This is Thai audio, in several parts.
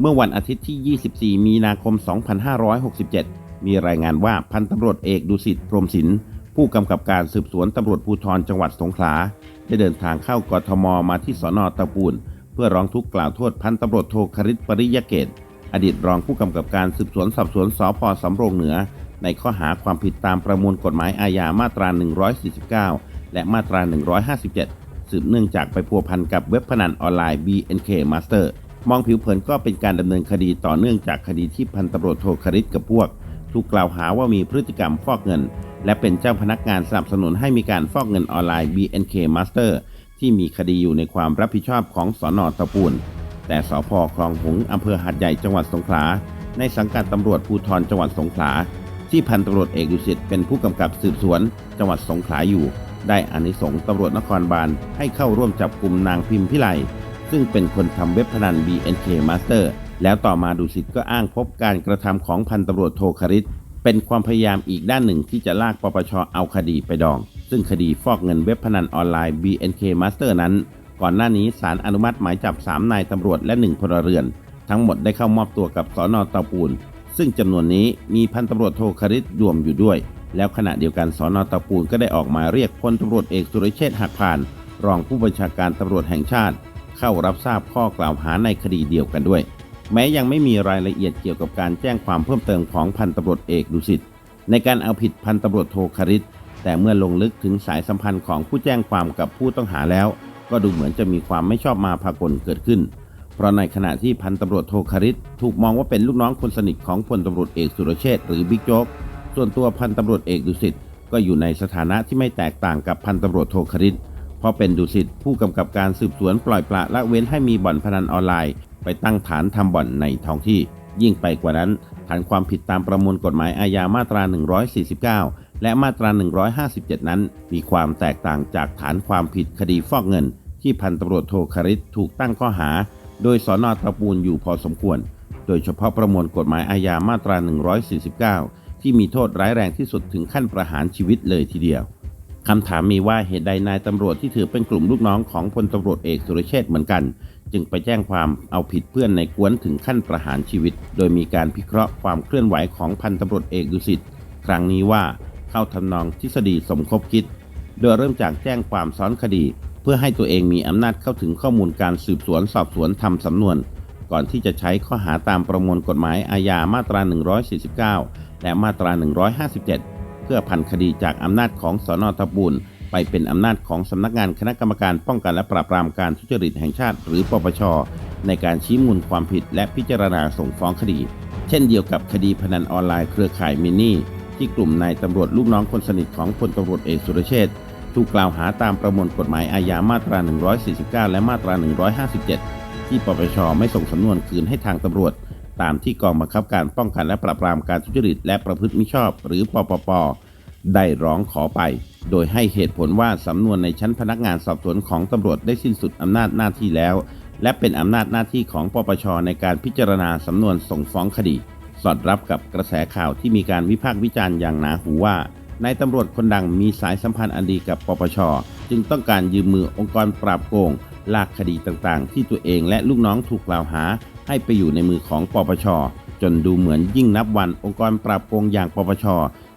เมื่อวันอาทิตย์ที่ 24 มีนาคม 2567 มีรายงานว่าพันตำรวจเอกดุสิตพรมศิลป์ผู้กำกับการสืบสวนตำรวจภูธรจังหวัดสงขลา ได้เดินทางเข้ากทมมาที่สอนอตะปูน เพื่อร้องทุกข์กล่าวโทษพันตำรวจโทคริตปริยเกต อดีตรองผู้กำกับการสืบสวนสอบสวนสพสำโรงเหนือ ในข้อหาความผิดตามประมวลกฎหมายอาญามาตรา 149 และมาตรา 157 สืบเนื่องจากไปพัวพันกับเว็บพนันออนไลน์ BNK Master มองผิวเผินก็เป็นการดำเนินคดีต่อเนื่องจากคดีที่พันตำรวจโทคริตกับพวก ถูกกล่าวหาว่ามีพฤติกรรมฟอกเงิน และเป็นเจ้าพนักงานสนับสนุนให้มีการฟอกเงินออนไลน์ BNK Master ที่มีคดีอยู่ในความรับผิดชอบของสอนอตะปูน แต่สพคลองหงส์อำเภอหาดใหญ่จังหวัดสงขลา ในสังกัดตำรวจภูธรจังหวัดสงขลา ที่พันตำรวจเอกดุสิตเป็นผู้กำกับสืบสวน จังหวัดสงขลาอยู่ ได้อานิสงส์ตำรวจนครบาลให้เข้าร่วมจับกลุ่มนางพิมพิไล ซึ่งเป็นคนทำเว็บพนัน BNK Master แล้วต่อมาดุสิตก็อ้างพบการกระทำของพันตำรวจโทคริตเป็นความพยายามอีกด้านหนึ่งที่จะลากปปชเอาคดีไปดอง ซึ่งคดีฟอกเงินเว็บพนันออนไลน์ BNK Master นั้น ก่อนหน้านี้ศาลอนุมัติหมายจับ 3 นายตำรวจและ 1พลเรือน ทั้งหมดได้เข้ามอบตัวกับสอนอเตาปูน ซึ่งจำนวนนี้มีพันตำรวจโทคริตรวมอยู่ด้วย แล้วขณะเดียวกันสอนอเตาปูนก็ได้ออกหมายเรียกพลตำรวจเอกสุรเชษฐ์หักพาน รองผู้บัญชาการตำรวจแห่งชาติ เข้ารับทราบข้อกล่าวหาในคดีเดียวกันด้วย แม้ยังไม่มีรายละเอียดเกี่ยวกับการแจ้งความเพิ่มเติมของพันตำรวจเอกดุสิตในการเอาผิดพันตำรวจโทคริตแต่เมื่อลงลึกถึงสายสัมพันธ์ของผู้แจ้งความกับผู้ต้องหาแล้ว ก็ดูเหมือนจะมีความไม่ชอบมาพากลเกิดขึ้น เพราะในขณะที่พันตำรวจโทคริตถูกมองว่าเป็นลูกน้องคนสนิทของพลตำรวจเอกสุรเชษหรือบิ๊กโจ๊กส่วนตัวพันตำรวจเอกดุสิตก็อยู่ในสถานะที่ไม่แตกต่างกับพันตำรวจโทคริต เพราะเป็นดุสิตผู้กำกับการสืบสวนปล่อยปละละเว้นให้มีบ่อนพนันออนไลน์ ไปตั้งฐานทำบ่อนในท้องที่ ยิ่งไปกว่านั้น ฐานความผิดตามประมวลกฎหมายอาญามาตรา 149 และมาตรา 157 นั้น มีความแตกต่างจากฐานความผิดคดีฟอกเงิน ที่พันตำรวจโทคริตถูกตั้งข้อหา โดยสอนอตะปูนอยู่พอสมควร โดยเฉพาะประมวลกฎหมายอาญามาตรา 149 ที่มีโทษร้ายแรงที่สุดถึงขั้นประหารชีวิตเลยทีเดียว คำถามมีว่าเหตุใดนายตำรวจที่ถือเป็นกลุ่มลูกน้องของพลตำรวจเอกสุรเชษฐ์เหมือนกัน จึงไปแจ้งความเอาผิดเพื่อนในกวนถึงขั้นประหารชีวิต โดยมีการพิเคราะห์ความเคลื่อนไหวของพันตำรวจเอกดุสิตครั้งนี้ว่าเข้าทำนองทฤษฎีสมคบคิด โดยเริ่มจากแจ้งความซ้อนคดี เพื่อให้ตัวเองมีอำนาจเข้าถึงข้อมูลการสืบสวนสอบสวนทำสำนวน ก่อนที่จะใช้ข้อหาตามประมวลกฎหมายอาญามาตรา 149 และมาตรา 157 เพื่อพันคดีจากอำนาจของสอนอตะปูนไปเป็นอำนาจของสำนักงานคณะกรรมการป้องกันและปราบปรามการทุจริตแห่งชาติ หรือปปช ในการชี้มูลความผิดและพิจารณาส่งฟ้องคดี เช่นเดียวกับคดีพนันออนไลน์เครือข่ายมินนี่ที่กลุ่มนายตำรวจลูกน้องคนสนิทของพลตำรวจเอกสุรเชษฐ์ถูกกล่าวหาตามประมวลกฎหมายอาญามาตรา 149 และมาตรา 157 ที่ปปชไม่ส่งสำนวนคืนให้ทางตำรวจ ตามที่กองบังคับการป้องกันและปราบปรามการทุจริตและประพฤติมิชอบ หรือปปป ได้ร้องขอไป โดยให้เหตุผลว่าสำนวนในชั้นพนักงานสอบสวนของตำรวจได้สิ้นสุดอำนาจหน้าที่แล้ว และเป็นอำนาจหน้าที่ของปปชในการพิจารณาสำนวนส่งฟ้องคดี สอดรับกับกระแสข่าวที่มีการวิพากษ์วิจารณ์อย่างหนาหูว่านายตำรวจคนดังมีสายสัมพันธ์อันดีกับปปช จึงต้องการยืมมือองค์กรปราบโกงลากคดีต่างๆ ที่ตัวเองและลูกน้องถูกกล่าวหา ให้ไปอยู่ในมือของปปช จนดูเหมือนยิ่งนับวันองค์กรปราบโกงอย่างปปช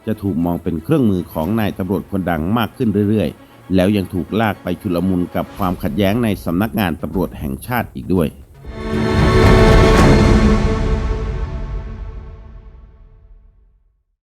จะถูกมองเป็นเครื่องมือของนายตำรวจคนดังมากขึ้นเรื่อยๆ แล้วยังถูกลากไปชุลมุนกับความขัดแย้งในสำนักงานตำรวจแห่งชาติอีกด้วย